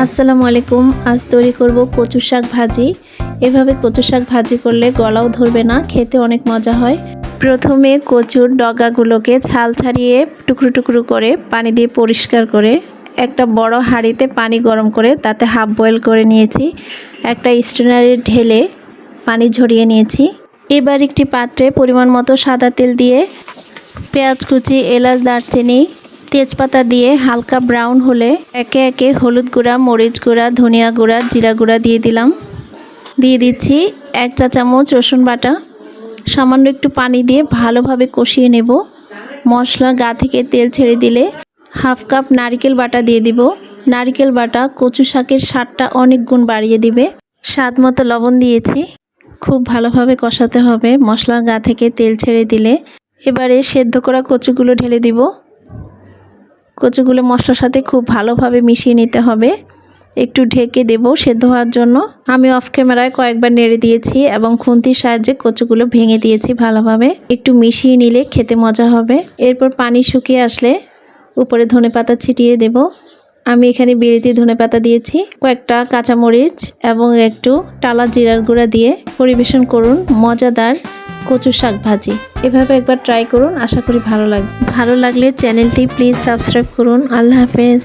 আসসালামু আলাইকুম। আজ তৈরি করব কচু শাক ভাজি। এভাবে কচু শাক ভাজি করলে গলাও ধরবে না, খেতে অনেক মজা হয়। প্রথমে কচুর ডগাগুলোকে ছাল ছাড়িয়ে টুকরো টুকরো করে পানি দিয়ে পরিষ্কার করে একটা বড় হাঁড়িতে পানি গরম করে তাতে হাফ বয়েল করে নিয়েছি। একটা স্ট্রেনারে ঢেলে পানি ঝরিয়ে নিয়েছি। এবার একটি পাত্রে পরিমাণ মতো সাদা তেল দিয়ে পেঁয়াজ কুচি, এলাচ, দারচিনি তেজপাতা দিয়ে হালকা ব্রাউন হলে একে একে হলুদ গুঁড়া, মরিচ গুঁড়া, ধনিয়া গুঁড়া, জিরা গুঁড়া দিয়ে দিলাম। দিয়ে দিচ্ছি এক চা চামচ রসুন বাটা। সামান্য একটু পানি দিয়ে ভালোভাবে কষিয়ে নেব। মশলার গা থেকে তেল ছেড়ে দিলে হাফ কাপ নারকেল বাটা দিয়ে দিব। নারকেল বাটা কচু শাকের স্বাদটা অনেক গুণ বাড়িয়ে দিবে। স্বাদ মতো লবণ দিয়েছি। খুব ভালোভাবে কষাতে হবে। মশলার গা থেকে তেল ছেড়ে দিলে এবারে সেদ্ধ করা কচুগুলো ঢেলে দিব। কচুগুলো মশলার সাথে খুব ভালোভাবে মিশিয়ে নিতে হবে। একটু ঢেকে দেব সেদ্ধ হওয়ার জন্য। আমি অফ ক্যামেরায় কয়েকবার নেড়ে দিয়েছি এবং খুন্তির সাহায্যে কচুগুলো ভেঙে দিয়েছি ভালোভাবে। একটু মিশিয়ে নিলে খেতে মজা হবে। এরপর পানি শুকিয়ে আসলে উপরে ধনেপাতা ছিটিয়ে দেব। আমি এখানে বিলিতি ধনেপাতা দিয়েছি, কয়েকটা কাঁচামরিচ এবং একটু টালা জিরার গুঁড়া দিয়ে পরিবেশন করুন। মজাদার কচু শাক ভাজি। এভাবে একবার ট্রাই করুন, আশা করি ভালো লাগবে ভালো লাগলে চ্যানেলটি প্লিজ সাবস্ক্রাইব করুন। আল্লাহ হাফেজ।